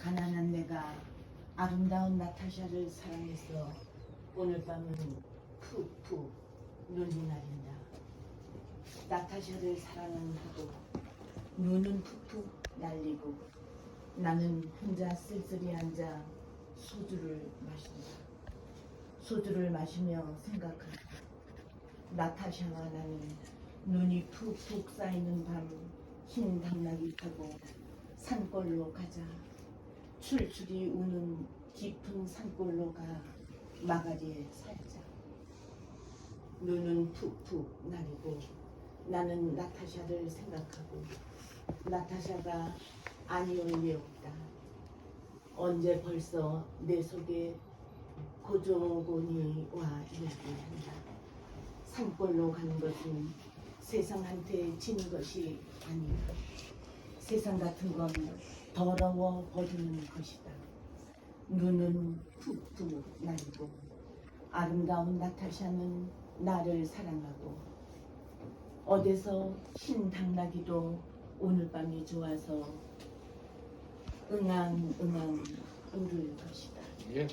가난한 내가 아름다운 나타샤를 사랑해서 오늘 밤은 푹푹 눈이 내린다. 나타샤를 사랑은 하고 눈은 푹푹 날리고 나는 혼자 쓸쓸히 앉아 소주를 마신다. 소주를 마시며 생각한다. 나타샤와 나는 눈이 푹푹 쌓이는 밤 흰 당나귀 타고 산골로 가자. 출출이 우는 깊은 산골로 가 마가리에 살자. 눈은 푹푹 나리고 나는 나타샤를 생각하고 나타샤가 아니올 리 없다. 언제 벌써 내 속에 고조곤이 와 이야기한다. 산골로 가는 것은 세상한테 진 것이 아니다. 세상 같은 건 더러워 버리는 것이다. 눈은 푹푹 날고 아름다운 나타샤는 나를 사랑하고 어디서 흰 당나귀도 오늘 밤이 좋아서 응앙응앙 울을 것이다. 예.